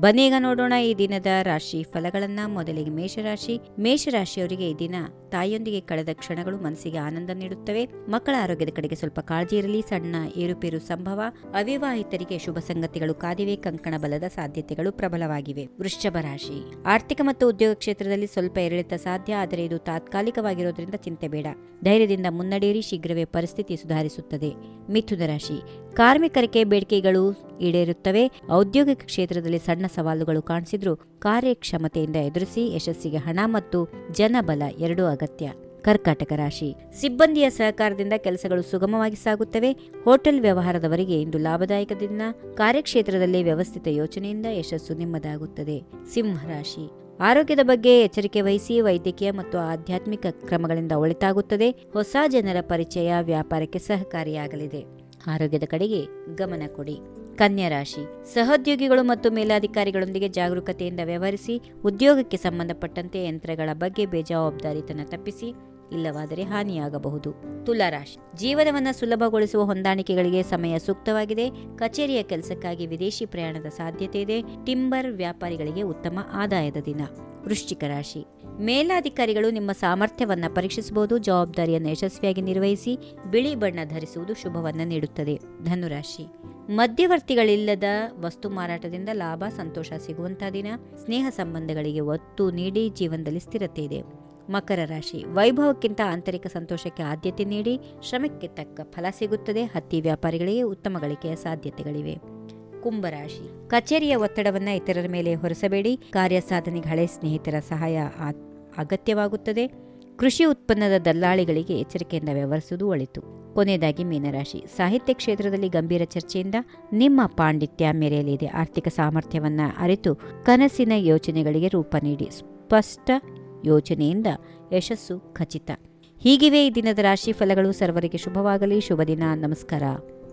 ಬನ್ನಿ ಈಗ ನೋಡೋಣ ಈ ದಿನದ ರಾಶಿ ಫಲಗಳನ್ನ. ಮೊದಲಿಗೆ ಮೇಷರಾಶಿ. ಮೇಷರಾಶಿಯವರಿಗೆ ಈ ದಿನ ತಾಯಿಯೊಂದಿಗೆ ಕಳೆದ ಕ್ಷಣಗಳು ಮನಸ್ಸಿಗೆ ಆನಂದ ನೀಡುತ್ತವೆ. ಮಕ್ಕಳ ಆರೋಗ್ಯದ ಕಡೆಗೆ ಸ್ವಲ್ಪ ಕಾಳಜಿ ಇರಲಿ. ಸಣ್ಣ ಏರುಪೇರು ಸಂಭವ. ಅವಿವಾಹಿತರಿಗೆ ಶುಭ ಸಂಗತಿಗಳು ಕಾದಿವೆ. ಕಂಕಣ ಬಲದ ಸಾಧ್ಯತೆಗಳು ಪ್ರಬಲವಾಗಿವೆ. ವೃಷಭ ರಾಶಿ. ಆರ್ಥಿಕ ಮತ್ತು ಉದ್ಯೋಗ ಕ್ಷೇತ್ರದಲ್ಲಿ ಸ್ವಲ್ಪ ಏರಿಳಿತ ಸಾಧ್ಯ. ಆದರೆ ಇದು ತಾತ್ಕಾಲಿಕವಾಗಿರೋದ್ರಿಂದ ಚಿಂತೆ ಬೇಡ. ಧೈರ್ಯದಿಂದ ಮುನ್ನಡೆಯಿರಿ. ಶೀಘ್ರವೇ ಪರಿಸ್ಥಿತಿ ಸುಧಾರಿಸುತ್ತದೆ. ಮಿಥುನ ರಾಶಿ. ಕಾರ್ಮಿಕರಿಗೆ ಬೇಡಿಕೆಗಳು ಈಡೇರುತ್ತವೆ. ಔದ್ಯೋಗಿಕ ಕ್ಷೇತ್ರದಲ್ಲಿ ಸಣ್ಣ ಸವಾಲುಗಳು ಕಾಣಿಸಿದ್ರೂ ಕಾರ್ಯಕ್ಷಮತೆಯಿಂದ ಎದುರಿಸಿ ಯಶಸ್ಸಿಗೆ ಹಣ ಮತ್ತು ಜನಬಲ ಎರಡೂ ಅಗತ್ಯ. ಕರ್ಕಾಟಕ ರಾಶಿ. ಸಿಬ್ಬಂದಿಯ ಸಹಕಾರದಿಂದ ಕೆಲಸಗಳು ಸುಗಮವಾಗಿ ಸಾಗುತ್ತವೆ. ಹೋಟೆಲ್ ವ್ಯವಹಾರದವರಿಗೆ ಇಂದು ಲಾಭದಾಯಕ ದಿನ. ಕಾರ್ಯಕ್ಷೇತ್ರದಲ್ಲಿ ವ್ಯವಸ್ಥಿತ ಯೋಚನೆಯಿಂದ ಯಶಸ್ಸು ನಿಮ್ಮದಾಗುತ್ತದೆ. ಸಿಂಹ ರಾಶಿ. ಆರೋಗ್ಯದ ಬಗ್ಗೆ ಎಚ್ಚರಿಕೆ ವಹಿಸಿ ವೈದ್ಯಕೀಯ ಮತ್ತು ಆಧ್ಯಾತ್ಮಿಕ ಕ್ರಮಗಳಿಂದ ಒಳಿತಾಗುತ್ತದೆ. ಹೊಸ ಜನರ ಪರಿಚಯ ವ್ಯಾಪಾರಕ್ಕೆ ಸಹಕಾರಿಯಾಗಲಿದೆ. ಆರೋಗ್ಯದ ಕಡೆಗೆ ಗಮನ ಕೊಡಿ. ರಾಶಿ ಸಹೋದ್ಯೋಗಿಗಳು ಮತ್ತು ಮೇಲಾಧಿಕಾರಿಗಳೊಂದಿಗೆ ಜಾಗರೂಕತೆಯಿಂದ ವ್ಯವಹರಿಸಿ, ಉದ್ಯೋಗಕ್ಕೆ ಸಂಬಂಧಪಟ್ಟಂತೆ ಯಂತ್ರಗಳ ಬಗ್ಗೆ ಬೇಜವಾಬ್ದಾರಿತನ ತಪ್ಪಿಸಿ, ಇಲ್ಲವಾದರೆ ಹಾನಿಯಾಗಬಹುದು. ತುಲಾರಾಶಿ. ಜೀವನವನ್ನು ಸುಲಭಗೊಳಿಸುವ ಹೊಂದಾಣಿಕೆಗಳಿಗೆ ಸಮಯ ಸೂಕ್ತವಾಗಿದೆ. ಕಚೇರಿಯ ಕೆಲಸಕ್ಕಾಗಿ ವಿದೇಶಿ ಪ್ರಯಾಣದ ಸಾಧ್ಯತೆ ಇದೆ. ಟಿಂಬರ್ ವ್ಯಾಪಾರಿಗಳಿಗೆ ಉತ್ತಮ ಆದಾಯದ ದಿನ. ವೃಶ್ಚಿಕ ರಾಶಿ. ಮೇಲಾಧಿಕಾರಿಗಳು ನಿಮ್ಮ ಸಾಮರ್ಥ್ಯವನ್ನ ಪರೀಕ್ಷಿಸಬಹುದು, ಜವಾಬ್ದಾರಿಯನ್ನು ಯಶಸ್ವಿಯಾಗಿ ನಿರ್ವಹಿಸಿ, ಬಿಳಿ ಬಣ್ಣ ಧರಿಸುವುದು ಶುಭವನ್ನು ನೀಡುತ್ತದೆ. ಧನುರಾಶಿ. ಮಧ್ಯವರ್ತಿಗಳಿಲ್ಲದ ವಸ್ತು ಮಾರಾಟದಿಂದ ಲಾಭ, ಸಂತೋಷ ಸಿಗುವಂತಹ ದಿನ. ಸ್ನೇಹ ಸಂಬಂಧಗಳಿಗೆ ಒತ್ತು ನೀಡಿ ಜೀವನದಲ್ಲಿ ಸ್ಥಿರತೆ ಇದೆ. ಮಕರ ರಾಶಿ. ವೈಭವಕ್ಕಿಂತ ಆಂತರಿಕ ಸಂತೋಷಕ್ಕೆ ಆದ್ಯತೆ ನೀಡಿ, ಶ್ರಮಕ್ಕೆ ತಕ್ಕ ಫಲ ಸಿಗುತ್ತದೆ. ಹತ್ತಿ ವ್ಯಾಪಾರಿಗಳಿಗೆ ಉತ್ತಮ ಗಳಿಕೆಯ ಸಾಧ್ಯತೆಗಳಿವೆ. ಕುಂಭರಾಶಿ. ಕಚೇರಿಯ ಒತ್ತಡವನ್ನ ಇತರರ ಮೇಲೆ ಹೊರಸಬೇಡಿ. ಕಾರ್ಯ ಸಾಧನೆಗೆ ಹಳೆ ಸ್ನೇಹಿತರ ಸಹಾಯ ಅಗತ್ಯವಾಗುತ್ತದೆ. ಕೃಷಿ ಉತ್ಪನ್ನದ ದಲ್ಲಾಳಿಗಳಿಗೆ ಎಚ್ಚರಿಕೆಯಿಂದ ವ್ಯವಹರಿಸುವುದು ಒಳಿತು. ಕೊನೆಯದಾಗಿ ಮೀನರಾಶಿ. ಸಾಹಿತ್ಯ ಕ್ಷೇತ್ರದಲ್ಲಿ ಗಂಭೀರ ಚರ್ಚೆಯಿಂದ ನಿಮ್ಮ ಪಾಂಡಿತ್ಯ ಮೆರೆಯಲಿದೆ. ಆರ್ಥಿಕ ಸಾಮರ್ಥ್ಯವನ್ನ ಅರಿತು ಕನಸಿನ ಯೋಚನೆಗಳಿಗೆ ರೂಪ ನೀಡಿ. ಸ್ಪಷ್ಟ ಯೋಚನೆಯಿಂದ ಯಶಸ್ಸು ಖಚಿತ. ಹೀಗಿವೆ ಈ ದಿನದ ರಾಶಿ ಫಲಗಳು. ಸರ್ವರಿಗೆ ಶುಭವಾಗಲಿ. ಶುಭ ದಿನ ನಮಸ್ಕಾರ.